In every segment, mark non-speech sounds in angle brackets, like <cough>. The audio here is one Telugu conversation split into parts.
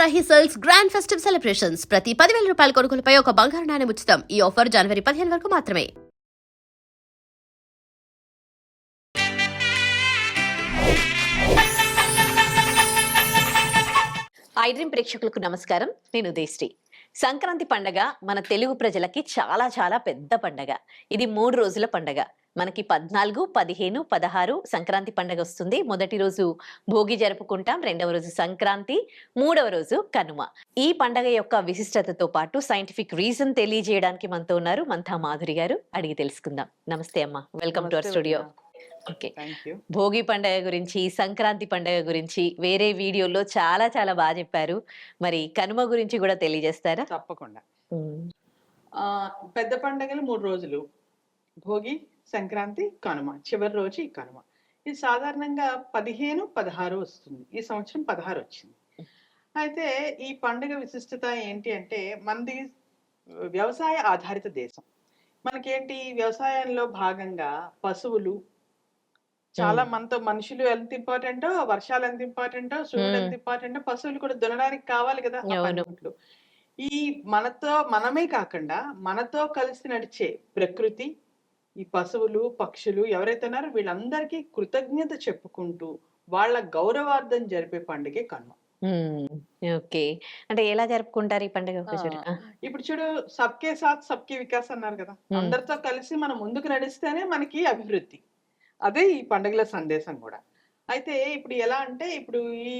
Varahi sales grand festive celebrations. ప్రతి పదివేల రూపాయల కొనుగోలుపై ఒక బంగారు నాణ్యం ఉచితం. ఈ ఆఫర్ జనవరి పదిహేను వరకు మాత్రమే. ఐ డ్రీమ్ ప్రేక్షకులకు నమస్కారం. నేను దేశ్రీ సంక్రాంతి పండగ మన తెలుగు ప్రజలకి చాలా చాలా పెద్ద పండగ. ఇది మూడు రోజుల పండగ. మనకి పద్నాలుగు పదిహేను పదహారు సంక్రాంతి పండగ వస్తుంది. మొదటి రోజు భోగి జరుపుకుంటాం రెండవ రోజు సంక్రాంతి మూడవ రోజు కనుమ. ఈ పండగ యొక్క విశిష్టతతో పాటు సైంటిఫిక్ రీజన్ తెలియజేయడానికి మనతో ఉన్నారు మంతా మాధురి గారు. అడిగి తెలుసుకుందాం. నమస్తే అమ్మా. Welcome to our studio okay. Bhogi పండగ గురించి సంక్రాంతి పండగ గురించి వేరే వీడియోలో చాలా చాలా బాగా చెప్పారు. మరి కనుమ గురించి కూడా తెలియజేస్తారా? తప్పకుండా. ఆ, పెద్ద పండగలు మూడు రోజులు. భోగి సంక్రాంతి కనుమ. చివరి రోజు ఈ కనుమ. ఇది సాధారణంగా పదిహేను పదహారు వస్తుంది. ఈ సంవత్సరం పదహారు వచ్చింది. అయితే ఈ పండుగ విశిష్టత ఏంటి అంటే మనది వ్యవసాయ ఆధారిత దేశం. మనకేంటి? వ్యవసాయంలో భాగంగా పశువులు చాలా. మనతో మనుషులు ఎంత ఇంపార్టెంటో వర్షాలు ఎంత ఇంపార్టెంటో సూర్యుడు ఎంత. ఇంపార్టెంటో పశువులు కూడా దున్నడానికి కావాలి కదా ఆ అవును. పనిముట్లు ఈ మనతో మనమే కాకుండా మనతో కలిసి నడిచే ప్రకృతి ఈ పశువులు పక్షులు ఎవరైతే ఉన్నారో వీళ్ళందరికీ కృతజ్ఞత చెప్పుకుంటూ వాళ్ళ గౌరవార్థం జరిపే పండుగే కనుమ ఓకే అంటే ఎలా జరుపుకుంటారు ఈ పండుగ ఆ, ఒకసారి? ఆ, ఇప్పుడు చూడు సబ్కే సాత్ సబ్కే వికాస్ అన్నారు కదా. అందరితో కలిసి మనం ముందుకు నడిస్తేనే మనకి అభివృద్ధి అదే ఈ పండుగల సందేశం కూడా. అయితే ఇప్పుడు ఎలా అంటే ఇప్పుడు ఈ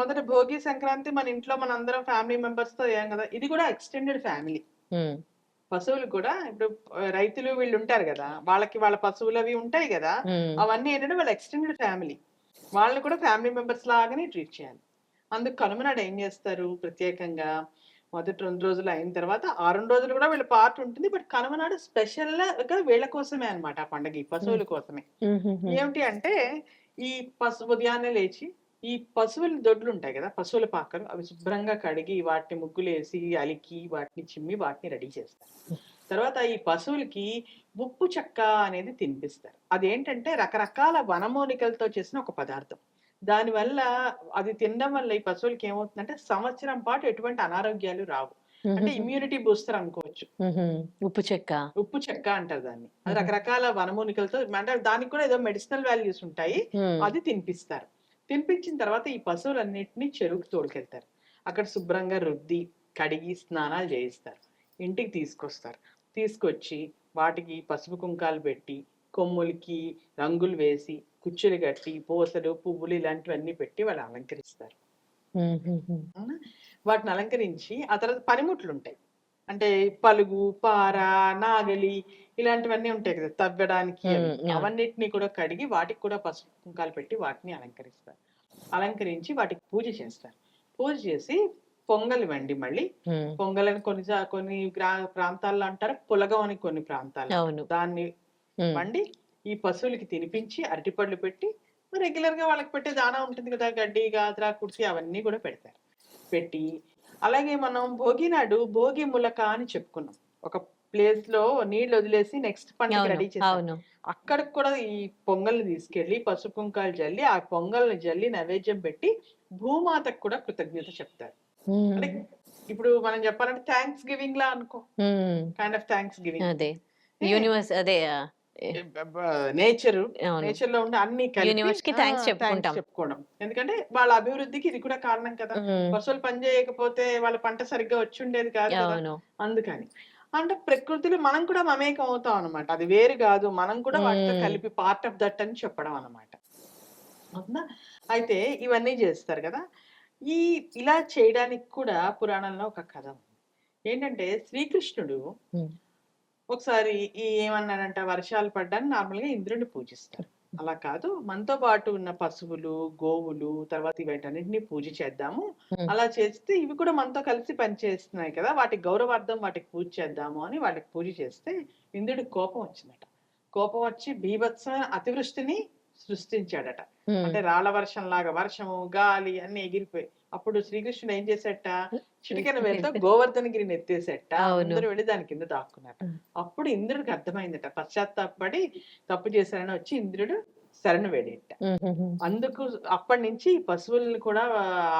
మొదట భోగి సంక్రాంతి మన ఇంట్లో మన అందరం ఫ్యామిలీ మెంబర్స్తో అయ్యాం కదా ఇది కూడా ఎక్స్టెండెడ్ ఫ్యామిలీ. పశువులు కూడా ఇప్పుడు రైతులు వీళ్ళు ఉంటారు కదా వాళ్ళకి వాళ్ళ పశువులు అవి ఉంటాయి కదా అవన్నీ ఏంటంటే వాళ్ళ ఎక్స్టెండెడ్ ఫ్యామిలీ. వాళ్ళని కూడా ఫ్యామిలీ మెంబర్స్ లాగానే ట్రీట్ చేయాలి. అందుకు కనుమనాడు ఏం చేస్తారు ప్రత్యేకంగా? మొదటి రెండు రోజులు అయిన తర్వాత ఆ రెండు రోజులు కూడా వీళ్ళ పార్ట్ ఉంటుంది. బట్ కనుమనాడు స్పెషల్గా వీళ్ళ కోసమే అన్నమాట ఆ పండగ ఈ పశువుల కోసమే. ఏమిటి అంటే ఈ పశు ఉదయాన్నే లేచి ఈ పశువుల దొడ్లు ఉంటాయి కదా పశువుల పాకలు అవి శుభ్రంగా కడిగి వాటిని ముగ్గులేసి అలికి వాటిని చిమ్మి వాటిని రెడీ చేస్తారు. తర్వాత ఈ పశువులకి ఉప్పు చెక్క అనేది తినిపిస్తారు. అదేంటంటే రకరకాల వనమూలికలతో చేసిన ఒక పదార్థం. దానివల్ల అది తినడం వల్ల ఈ పశువులకి ఏమవుతుందంటే సంవత్సరం పాటు ఎటువంటి అనారోగ్యాలు రావు. అంటే ఇమ్యూనిటీ బూస్టర్ అనుకోవచ్చు. ఉప్పు చెక్క. ఉప్పు చెక్క అంటారు దాన్ని. రకరకాల వనమూలికలతో అంటే దానికి కూడా ఏదో మెడిసినల్ వాల్యూస్ ఉంటాయి. అది తినిపిస్తారు. తినిపించిన తర్వాత ఈ పశువులన్నిటిని చెరువుకు తోడుకెళ్తారు అక్కడ శుభ్రంగా రుద్ది కడిగి స్నానాలు చేయిస్తారు. ఇంటికి తీసుకొస్తారు. తీసుకొచ్చి వాటికి పసుపు కుంకాలు పెట్టి కొమ్ములకి రంగులు వేసి కుచ్చులు కట్టి పూసలు పువ్వులు ఇలాంటివన్నీ పెట్టి వాళ్ళు అలంకరిస్తారు? వాటిని అలంకరించి ఆ తర్వాత పనిముట్లు ఉంటాయి అంటే పలుగు పార నాగలి ఇలాంటివన్నీ ఉంటాయి కదా తవ్వడానికి. అవన్నిటిని కూడా కడిగి వాటికి కూడా పసుపు కుంకాలు పెట్టి వాటిని అలంకరిస్తారు. అలంకరించి వాటికి పూజ చేస్తారు. పూజ చేసి పొంగల్ వండి మళ్ళీ పొంగల్ అని కొన్ని కొన్ని గ్రా ప్రాంతాల్లో అంటారు? పులగం అని కొన్ని ప్రాంతాల్లో. అవును. దాన్ని వండి ఈ పశువులకి తినిపించి అరటిపళ్ళు పెట్టి రెగ్యులర్గా వాళ్ళకి పెట్టే దానా ఉంటుంది కదా గడ్డి గాత్ర కుర్చీ అవన్నీ కూడా పెడతారు. పెట్టి అలాగే మనం భోగి నాడు భోగి ములక అని చెప్పుకున్నాం. ఒక ప్లేస్లో నీళ్ళు వదిలేసి నెక్స్ట్ పండుగ రెడీ అవును. అక్కడికి కూడా ఈ పొంగల్ని తీసుకెళ్ళి పసుపు కుంకాలు జల్లి ఆ పొంగల్ని జల్లి నైవేద్యం పెట్టి భూమాతకు కూడా కృతజ్ఞత చెప్తారు. అంటే ఇప్పుడు మనం చెప్పాలంటే థ్యాంక్స్ గివింగ్ లా అనుకో. కైండ్ ఆఫ్ థ్యాంక్స్ గివింగ్ అదే. యూనివర్స్ అదే నేచర్. నేచర్లో ఉండే అన్ని కి చెప్పుకుంటాం. చెప్పుకోవడం. ఎందుకంటే వాళ్ళ అభివృద్ధికి ఇది కూడా కారణం కదా. పశువులు పని చేయకపోతే వాళ్ళ పంట సరిగ్గా వచ్చి ఉండేది కాదు. అందుకని. అంటే ప్రకృతిలో మనం కూడా మమేకం అవుతాం అనమాట అది వేరు కాదు. మనం కూడా వాటితో. కలిపి పార్ట్ ఆఫ్ దట్ అని చెప్పడం అనమాట అవునా? అయితే ఇవన్నీ చేస్తారు కదా. ఈ ఇలా చేయడానికి కూడా పురాణంలో ఒక కథ ఉంది. ఏంటంటే శ్రీకృష్ణుడు. ఒకసారి ఈ ఏమన్నాడంట వర్షాలు పడ్డాన్ని నార్మల్గా ఇంద్రుడిని పూజిస్తారు. అలా కాదు మనతో పాటు ఉన్న పశువులు గోవులు తర్వాత వీటన్నిటిని పూజ చేద్దాము. అలా చేస్తే ఇవి కూడా మనతో కలిసి పనిచేస్తున్నాయి కదా వాటి గౌరవార్థం వాటికి పూజ చేద్దాము అని వాటికి పూజ చేస్తే ఇంద్రుడికి కోపం వచ్చిందట. కోపం వచ్చి బీభత్సమైన అతివృష్టిని సృష్టించాడట. అంటే రాళ్ళ వర్షం లాగా వర్షము గాలి అన్ని ఎగిరిపోయి అప్పుడు శ్రీకృష్ణుడు ఏం చేసేట చిటికెన వేలతో <laughs> గోవర్ధనగిరిని ఎత్తేసేట అవును. అందరూ వెళ్ళి దాని కింద దాక్కున్నారు. అప్పుడు ఇంద్రుడికి అర్థమైందట. పశ్చాత్తాపడి తప్పు చేశారని వచ్చి ఇంద్రుడు శరణు వేడేట అందుకు అప్పటి నుంచి పశువుల్ని కూడా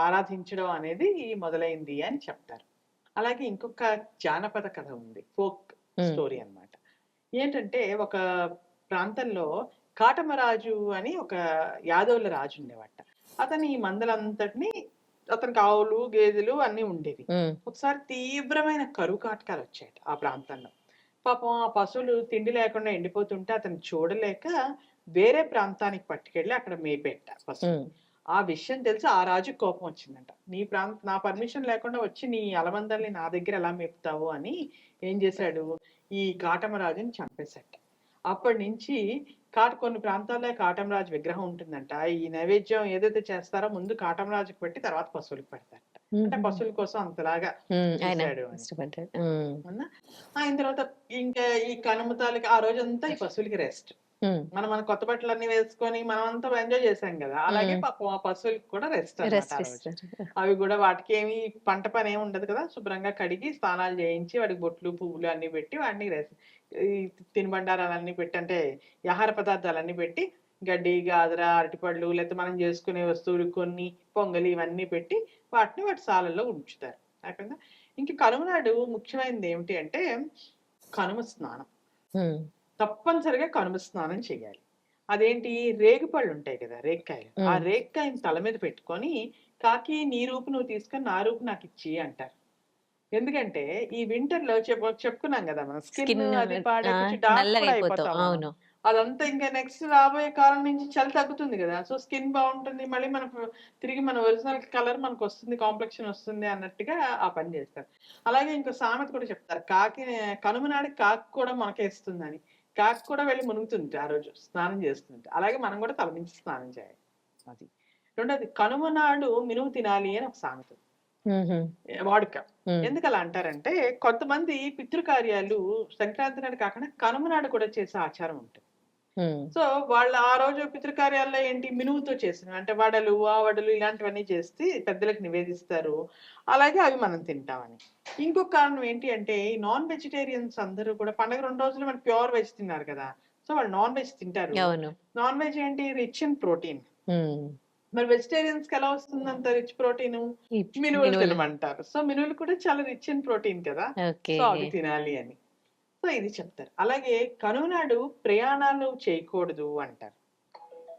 ఆరాధించడం అనేది మొదలైంది అని చెప్తారు. అలాగే ఇంకొక జానపద కథ ఉంది. ఫోక్ స్టోరీ అన్నమాట. ఏంటంటే ఒక ప్రాంతంలో కాటమరాజు అని ఒక యాదవుల రాజు ఉండేవాట. అతని ఈ మందలంతటిని అతనికి ఆవులు గేదెలు అన్ని ఉండేవి. ఒకసారి తీవ్రమైన కరువు కాటకాలు వచ్చాయట ఆ ప్రాంతంలో. పాపం ఆ పశువులు తిండి లేకుండా ఎండిపోతుంటే అతను చూడలేక వేరే ప్రాంతానికి పట్టుకెళ్ళి అక్కడ మేపెట్ట పశువు ఆ విషయం తెలిసి ఆ రాజు కోపం వచ్చిందంట. నీ ప్రాంత నా పర్మిషన్ లేకుండా వచ్చి నీ అలమందల్ని నా దగ్గర ఎలా మేపుతావు? అని ఏం చేశాడు? ఈ కాటమరాజుని చంపేశాట. అప్పటి నుంచి కాట కొన్ని ప్రాంతాల్లో కాటమరాజు విగ్రహం ఉంటుందంట. ఈ నైవేద్యం ఏదైతే చేస్తారో ముందు కాటమరాజుకి పెట్టి తర్వాత పశువులకు పెడతారట. అంటే పశువుల కోసం అంతలాగా? ఆయన తర్వాత ఇంకా ఈ కనుమతాలకి ఆ రోజంతా ఈ పశువులకి రెస్ట్ మనం మన కొత్త బట్టలు అన్ని వేసుకొని మనం అంతా ఎంజాయ్ చేసాం కదా అలాగే. పాపం ఆ పశువులకి కూడా రెస్ట్ అవి కూడా వాటికి ఏమి పంట పని ఏమి ఉండదు కదా శుభ్రంగా కడిగి స్నానాలు చేయించి వాటికి బొట్లు పువ్వులు అన్ని పెట్టి వాటిని రెస్ట్ తినుబండారాలన్నీ పెట్టి అంటే ఆహార పదార్థాలన్నీ పెట్టి గడ్డి గాదర అరటిపళ్ళు లేకపోతే మనం చేసుకునే వస్తువులు కొన్ని పొంగలి ఇవన్నీ పెట్టి వాటిని వాటి సాలల్లో ఉంచుతారు. కాకుండా ఇంక కనుమ నాడు ముఖ్యమైనది ఏమిటి అంటే కనుమ స్నానం. తప్పనిసరిగా కనుమ స్నానం చేయాలి అదేంటి? రేగుపళ్ళు ఉంటాయి కదా రేక్కాయలు ఆ. రేక్కాయని తల మీద పెట్టుకొని కాకి నీ రూపు నువ్వు తీసుకొని నా రూపు నాకు ఇచ్చి అంటారు. ఎందుకంటే ఈ వింటర్లో చెప్ప చెప్పుకున్నాం కదా మనం స్కిన్ అది పాడే అయిపోతాం అదంతా ఇంకా నెక్స్ట్ రాబోయే కాలం నుంచి చలి తగ్గుతుంది కదా సో స్కిన్ బాగుంటుంది మళ్ళీ మనకు తిరిగి మన ఒరిజినల్ కలర్ మనకు వస్తుంది కాంప్లెక్షన్ వస్తుంది అన్నట్టుగా ఆ పని చేస్తారు. అలాగే ఇంకో సామెత కూడా చెప్తారు కాకి కనుమ నాడు కాకి కూడా మనకేస్తుందని కాకి కూడా వెళ్ళి మునుగుతుంది ఆ రోజు స్నానం చేస్తుంది అలాగే మనం కూడా తలమించి స్నానం చేయాలి అది రెండోది కనుమ నాడు మినుము తినాలి అని ఒక సామెత. వాడుక. ఎందుకు అలా అంటారంటే కొంతమంది పితృకార్యాలు సంక్రాంతి నాడు కాకుండా కనుమ నాడు కూడా చేసే ఆచారం ఉంటుంది. సో వాళ్ళు ఆ రోజు పితృకార్యాల్లో ఏంటి? మినుముతో చేసిన అంటే వడలు ఆ వడలు ఇలాంటివన్నీ చేసి పెద్దలకు నివేదిస్తారు. అలాగే అవి మనం తింటామని. ఇంకొక కారణం ఏంటి అంటే ఈ నాన్ వెజిటేరియన్స్ అందరూ కూడా పండగ రెండు రోజులు మన ప్యూర్ వెజ్ తిన్నారు కదా. సో వాళ్ళు నాన్ వెజ్ తింటారు. నాన్ వెజ్ ఏంటి? Rich in protein. మ్మ్. మరి వెజిటేరియన్స్కి ఎలా వస్తుంది అంత రిచ్ ప్రోటీన్ మినువులు. తినమంటారు. సో మినువులు కూడా చాలా రిచ్ ఇన్ ప్రోటీన్ కదా. సో అవి తినాలి అని. సో ఇది చెప్తారు. అలాగే కనునాడు ప్రయాణాలు చేయకూడదు అంటారు.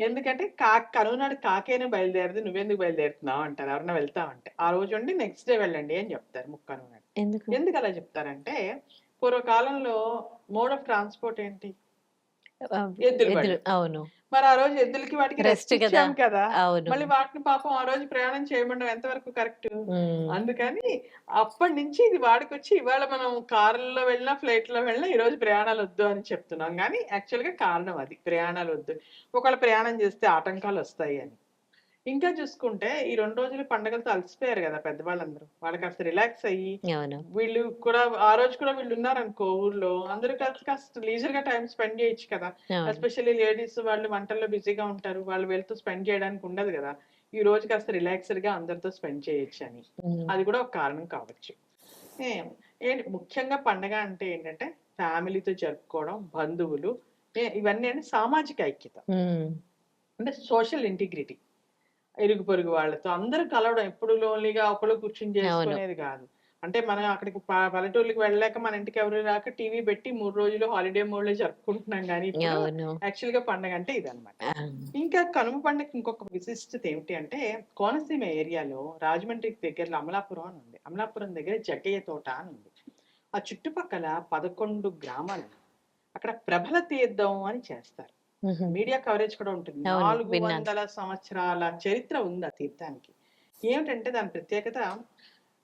ఎందుకంటే కా కనునాడు కాకేనే బయలుదేరదు నువ్వెందుకు బయలుదేరుతున్నావు అంటారు. ఎవరన్నా వెళ్తామంటే ఆ రోజు ఉండి నెక్స్ట్ డే వెళ్ళండి అని చెప్తారు ముక్కనునాడు ఎందుకు? ఎందుకు అలా చెప్తారంటే పూర్వకాలంలో మోడ్ ఆఫ్ ట్రాన్స్పోర్ట్ ఏంటి? ఎద్దులు. అవును. మరి ఆ రోజు ఎద్దులకి వాటికి రెస్ట్ కదా. ఇచ్చాం కదా. మళ్ళీ వాటిని పాపం ఆ రోజు ప్రయాణం చేయమండం ఎంతవరకు కరెక్ట్. అందుకని అప్పటి నుంచి ఇది వాడుకొచ్చి ఇవాళ మనం కార్లలో వెళ్ళినా ఫ్లైట్లో వెళ్ళినా ఈ రోజు ప్రయాణాలు వద్దు అని చెప్తున్నాం. కానీ యాక్చువల్గా కారణం అది. ప్రయాణాలు వద్దు. ఒకవేళ ప్రయాణం చేస్తే ఆటంకాలు వస్తాయి అని. ఇంకా చూసుకుంటే ఈ రెండు రోజులు పండగలతో అలసిపోయారు కదా పెద్దవాళ్ళందరూ. వాళ్ళకి కాస్త రిలాక్స్ అయ్యి అవును. వీళ్ళు కూడా ఆ రోజు కూడా వీళ్ళు ఉన్నారనుకో ఊర్లో. అందరూ కలిసి కాస్త లీజర్గా టైం స్పెండ్ చేయొచ్చు కదా. అవును. ఎస్పెషల్లీ లేడీస్ వాళ్ళు వంటల్లో బిజీగా ఉంటారు. వాళ్ళు వెళ్తూ స్పెండ్ చేయడానికి ఉండదు కదా. ఈ రోజు కాస్త రిలాక్స్డ్గా అందరితో స్పెండ్ చేయొచ్చు అని. అది కూడా ఒక కారణం కావచ్చు. ఏ- ఏంటి ముఖ్యంగా పండగ అంటే ఏంటంటే ఫ్యామిలీతో జరుపుకోవడం బంధువులు ఏ- ఇవన్నీ అంటే సామాజిక ఐక్యత. అంటే సోషల్ ఇంటిగ్రిటీ ఇరుగు పొరుగు వాళ్ళతో అందరూ కలవడం ఎప్పుడు లోన్లీగా ఒకళ్ళు కూర్చుని చేసుకునేది కాదు. అంటే మనం అక్కడికి ప- పల్లెటూర్లకు వెళ్ళలేక మన ఇంటికి ఎవరు రాక టీవీ పెట్టి మూడు రోజులు హాలిడే మోడ్లో జరుపుకుంటున్నాం కానీ అవును. యాక్చువల్గా పండగ అంటే ఇదన్నమాట. ఆ, ఇంకా కనుమ పండుగ ఇంకొక విశిష్టత ఏమిటి అంటే కోనసీమ ఏరియాలో రాజమండ్రికి దగ్గరలో అమలాపురం అని ఉంది. అమలాపురం దగ్గర జగ్గయ్య తోట అని ఉంది. ఆ చుట్టుపక్కల పదకొండు గ్రామాలు అక్కడ ప్రబల తీర్థం అని చేస్తారు. మీడియా కవరేజ్ కూడా ఉంటుంది. నాలుగు. వందల సంవత్సరాల చరిత్ర ఉంది ఆ తీర్థానికి. ఏమిటంటే దాని ప్రత్యేకత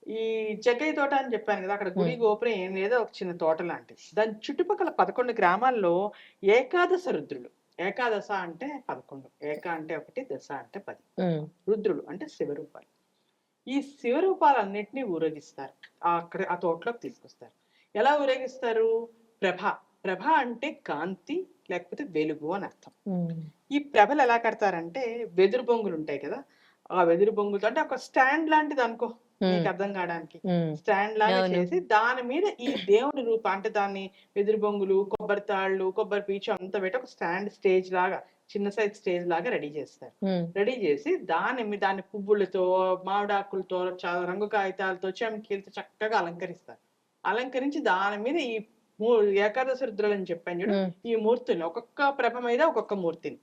ఈ జగ్గయ్య తోట అని చెప్పాను కదా అక్కడ గుడి గోపురం ఏం లేదో ఒక చిన్న తోట లాంటిది. దాని చుట్టుపక్కల పదకొండు గ్రామాల్లో ఏకాదశ రుద్రులు. ఏకాదశ అంటే పదకొండు. ఏక అంటే ఒకటి దశ అంటే పది. రుద్రులు అంటే శివరూపాలు. ఈ శివరూపాలన్నిటినీ ఊరేగిస్తారు. ఆ అక్కడ ఆ తోటలోకి తీసుకొస్తారు. ఎలా ఊరేగిస్తారు? ప్రభ. ప్రభ అంటే కాంతి లేకపోతే వెలుగు అని అర్థం. ఈ ప్రభలు ఎలా కడతారంటే వెదురు బొంగులు ఉంటాయి కదా ఆ వెదురు బొంగులతో అంటే ఒక స్టాండ్ లాంటిది అనుకో నీకు అర్థం కావడానికి. స్టాండ్ లాగా. చేసి దాని మీద ఈ దేవుని రూపం అంటే దాన్ని వెదురు బొంగులు కొబ్బరి తాళ్ళు కొబ్బరి పీచు అంతా పెట్టి ఒక స్టాండ్ స్టేజ్ లాగా చిన్న సైజ్ స్టేజ్ లాగా రెడీ చేస్తారు రెడీ చేసి దాని మీ- దాన్ని పువ్వులతో మామిడాకులతో చాలా రంగు కాగితాలతో చమ్కీలతో చక్కగా అలంకరిస్తారు అలంకరించి దాని మీద ఈ మూ ఏకాదశి రుద్రులు అని చెప్పాను చూడు. ఈ మూర్తిని ఒక్కొక్క ప్రభ మీద ఒక్కొక్క మూర్తిని.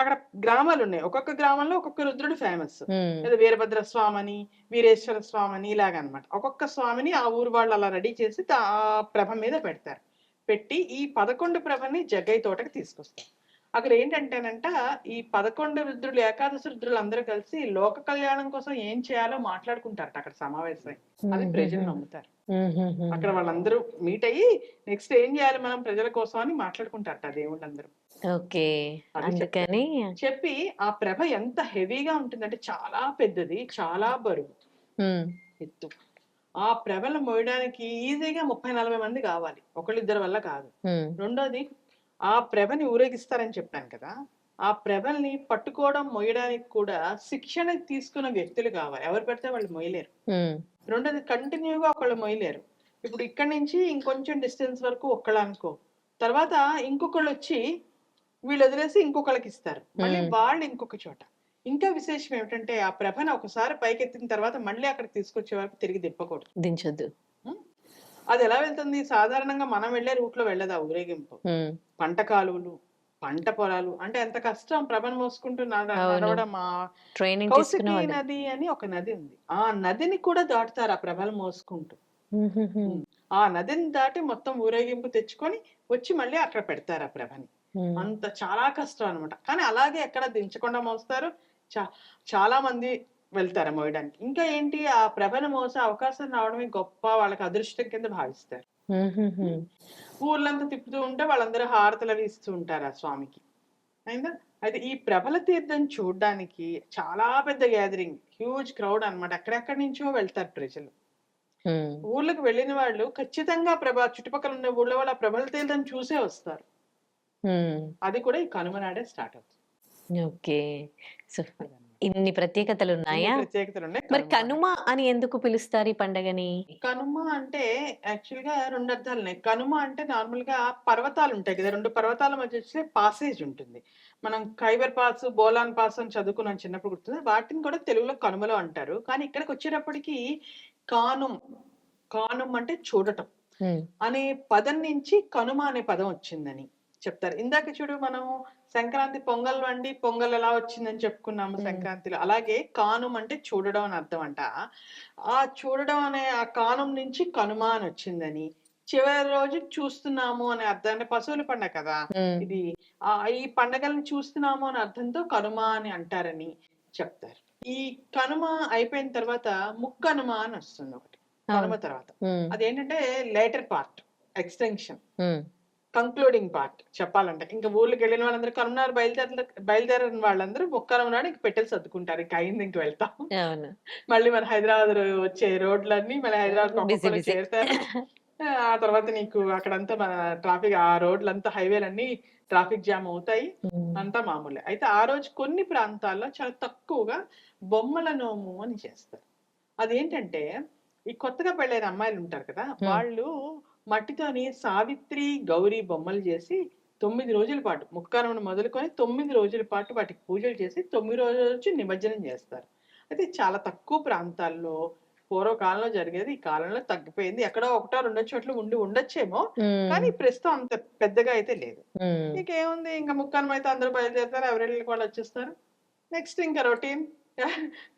అక్కడ గ్రామాలు ఉన్నాయి. ఒక్కొక్క గ్రామంలో ఒక్కొక్క రుద్రుడు ఫేమస్ లేదా వీరభద్ర స్వామని వీరేశ్వర స్వామని ఇలాగ అనమాట ఒక్కొక్క స్వామిని ఆ ఊరు వాళ్ళు అలా రెడీ చేసి ఆ ప్రభ మీద పెడతారు. పెట్టి ఈ పదకొండు ప్రభని జగ్గయ్య తోటకి తీసుకొస్తారు. అక్కడ ఏంటంటేనంట ఈ పదకొండు రుద్రులు ఏకాదశి రుద్రులు అందరూ కలిసి లోక కళ్యాణం కోసం ఏం చేయాలో మాట్లాడుకుంటారట అక్కడ సమావేశం అది ప్రజలు నమ్ముతారు. అక్కడ వాళ్ళందరూ మీట్ అయ్యి నెక్స్ట్ ఏం చేయాలి మనం ప్రజల కోసం అని మాట్లాడుకుంటారట దేవుళ్ళందరూ. ఓకే. అది అందుకని చెప్పి ఆ ప్రభ ఎంత హెవీగా ఉంటుందంటే చాలా పెద్దది చాలా బరువు. ఎత్తు. ఆ ప్రభలు మోయడానికి ఈజీగా ముప్పై నలభై మంది కావాలి. ఒకళ్ళిద్దరి వల్ల కాదు. రెండోది ఆ ప్రభని ఊరేగిస్తారని చెప్పాను కదా ఆ ప్రభల్ని పట్టుకోవడం మోయడానికి కూడా శిక్షణ తీసుకున్న వ్యక్తులు కావాలి. ఎవరు పెడితే వాళ్ళు మోయలేరు. రెండోది కంటిన్యూగా ఒకళ్ళు మోయలేరు ఇప్పుడు ఇక్కడి నుంచి ఇంకొంచెం డిస్టెన్స్ వరకు ఒక్కళ్ళు అనుకో. తర్వాత ఇంకొకళ్ళు వచ్చి వీళ్ళు వదిలేసి ఇంకొకళ్ళకి ఇస్తారు. మళ్ళీ. వాళ్ళు ఇంకొక చోట. ఇంకా విశేషం ఏమిటంటే ఆ ప్రభను ఒకసారి పైకెత్తిన తర్వాత మళ్ళీ అక్కడికి తీసుకొచ్చే వరకు తిరిగి తిప్పకూడదు దించొద్దు. అది ఎలా వెళ్తుంది? సాధారణంగా మనం వెళ్ళే రూట్లో వెళ్ళదు ఆ ఊరేగింపు. పంట కాలువలు పంట పొలాలు అంటే ఎంత కష్టం ప్రభను మోసుకుంటూ. నడవడం ట్రైనింగ్ కౌశికి నది అని ఒక నది ఉంది. ఆ నదిని కూడా దాటుతారు ఆ ప్రభలు మోసుకుంటూ. ఆ నదిని దాటి మొత్తం ఊరేగింపు తెచ్చుకొని వచ్చి మళ్ళీ అక్కడ పెడతారు ఆ ప్రభని అంత చాలా కష్టం అన్నమాట. కానీ అలాగే ఎక్కడ దించకుండా మోస్తారు. చా చాలా మంది వెళ్తారు మోయడానికి. ఇంకా ఏంటి? ఆ ప్రభను మోసే అవకాశం రావడమే గొప్ప వాళ్ళకి అదృష్టం కింద భావిస్తారు. ఊర్లంతా తిప్పుతూ ఉంటే వాళ్ళందరూ హారతలు అవి ఇస్తూ ఉంటారు ఆ స్వామికి. అయిందా? అయితే ఈ ప్రభల తీర్థం చూడడానికి చాలా పెద్ద గ్యాదరింగ్ హ్యూజ్ క్రౌడ్ అన్నమాట. ఎక్కడెక్కడి నుంచో వెళ్తారు ప్రజలు. ఊర్లకు వెళ్ళిన వాళ్ళు ఖచ్చితంగా ప్రభ చుట్టుపక్కల ఉన్న ఊళ్ళో వాళ్ళు ఆ ప్రభల తీర్థం చూసే వస్తారు. అది కూడా ఈ కనుమ నాడే స్టార్ట్ అవుతుంది. ఓకే. సో ఇన్ని ప్రత్యేకతలు ఉన్నాయా ప్రత్యేకతలు ఉన్నాయి మరి కనుమ. కనుమ అని ఎందుకు పిలుస్తారు ఈ పండగని? కనుమ అంటే యాక్చువల్గా రెండు అర్థాలు ఉన్నాయి కనుమ అంటే నార్మల్గా పర్వతాలు ఉంటాయి కదా రెండు పర్వతాల మధ్య వచ్చే పాసేజ్ ఉంటుంది. మనం ఖైబర్ పాస్ బోలాన్ పాస్ అని చదువుకున్నాం చిన్నప్పుడు గుర్తుంది? వాటిని కూడా తెలుగులో కనుమలో అంటారు. కానీ ఇక్కడికి వచ్చేటప్పటికి కానుం కానుం అంటే చూడటం అనే పదం నుంచి కనుమ అనే పదం వచ్చిందని చెప్తారు. ఇందాక చూడు మనం సంక్రాంతి పొంగల్ వండి పొంగల్ ఎలా వచ్చిందని చెప్పుకున్నాము. సంక్రాంతిలో. అలాగే కానుం అంటే చూడడం అని అర్థం అంట. ఆ చూడడం అనే ఆ కానుం నుంచి కనుమ అని వచ్చిందని. చివరి రోజు చూస్తున్నాము అనే అర్థం. అంటే పశువుల పండగ కదా. ఇది ఆ ఈ పండగలను చూస్తున్నాము అనే అర్థంతో కనుమ అని అంటారని చెప్తారు. ఈ కనుమ అయిపోయిన తర్వాత ముక్కనుమ అని వస్తుంది ఒకటి. కనుమ తర్వాత. అదేంటంటే later part extension. Concluding part చెప్పాలంటే. ఇంకా ఊర్లోకి వెళ్ళిన వాళ్ళందరూ కనుమనారు బయలుదేర బయలుదేరిన వాళ్ళందరూ ముక్కరం నాడు ఇంక పెట్టెలు సర్దుకుంటారు. ఇంక అయింది ఇంక వెళ్తాం. మళ్ళీ మన హైదరాబాద్ వచ్చే రోడ్లన్నీ మళ్ళీ హైదరాబాద్. చేరుతారు. ఆ తర్వాత నీకు అక్కడంతా మన ట్రాఫిక్ ఆ రోడ్లంతా హైవేలన్నీ ట్రాఫిక్ జామ్ అవుతాయి. అంతా మామూలే. అయితే ఆ రోజు కొన్ని ప్రాంతాల్లో చాలా తక్కువగా బొమ్మల నోము అని చేస్తారు. అదేంటంటే ఈ కొత్తగా పెళ్ళైన అమ్మాయిలు ఉంటారు కదా. వాళ్ళు మట్టితోని సావిత్రి గౌరీ బొమ్మలు చేసి తొమ్మిది రోజుల పాటు ముక్కారమును మొదలుకొని తొమ్మిది రోజుల పాటు వాటికి పూజలు చేసి తొమ్మిది రోజుల నుంచి నిమజ్జనం చేస్తారు. అయితే చాలా తక్కువ ప్రాంతాల్లో పూర్వకాలంలో జరిగేది ఈ కాలంలో తగ్గిపోయింది. ఎక్కడో ఒకటో రెండో చోట్ల ఉండి ఉండొచ్చేమో కానీ ప్రస్తుతం అంత పెద్దగా అయితే లేదు. ఇంకేముంది? ఇంకా ముక్కనం అయితే అందరూ బయలుదేరుతారు ఎవరెళ్ళి వాళ్ళు వచ్చేస్తారు? నెక్స్ట్ ఇంకా routine?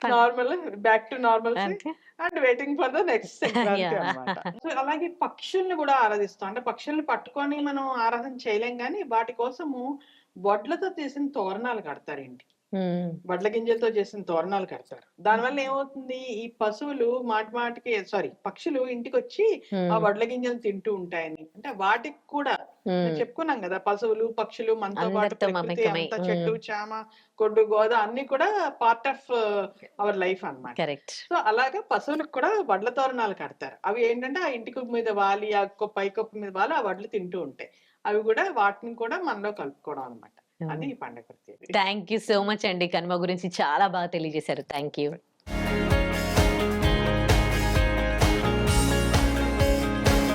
Normal back to normal and waiting for the next Sankranti. అన్నమాట. సో అలాగే పక్షుల్ని కూడా ఆరాధిస్తాం. అంటే పక్షుల్ని పట్టుకొని మనం ఆరాధన చేయలేం కానీ వాటి కోసము వడ్లతో చేసిన తోరణాలు కడతారు ఇంటికి ఉమ్, వడ్ల గింజలతో చేసిన తోరణాలు కడతారు. దానివల్ల ఏమవుతుంది? ఈ పశువులు మాటి మాటికి సారీ పక్షులు ఇంటికి వచ్చి ఆ ఉమ్, వడ్ల గింజలు తింటూ ఉంటాయని. అంటే వాటికి కూడా ఉమ్, చెప్పుకున్నాం కదా పశువులు పక్షులు మనతో పాటు అందరితో ప్రకృతి మమేకమై, అంతా చెట్టు. చామ కొడ్డు గోద అన్ని కూడా పార్ట్ ఆఫ్ అవర్ లైఫ్ అన్నమాట. కరెక్ట్. సో అలాగా పశువులకు కూడా వడ్ల తోరణాలు కడతారు. అవి ఏంటంటే ఆ ఇంటి కుప్ప మీద వాలి ఆ కొ- పై కొప్ప మీద వాలి ఆ వడ్లు తింటూ ఉంటాయి. అవి కూడా వాటిని కూడా మనలో కలుపుకోవడం అన్నమాట. అది ఈ పండుగ ప్రత్యేకత. థ్యాంక్ యూ సో మచ్ అండి. కనుమ గురించి చాలా బాగా తెలియజేశారు. Thank you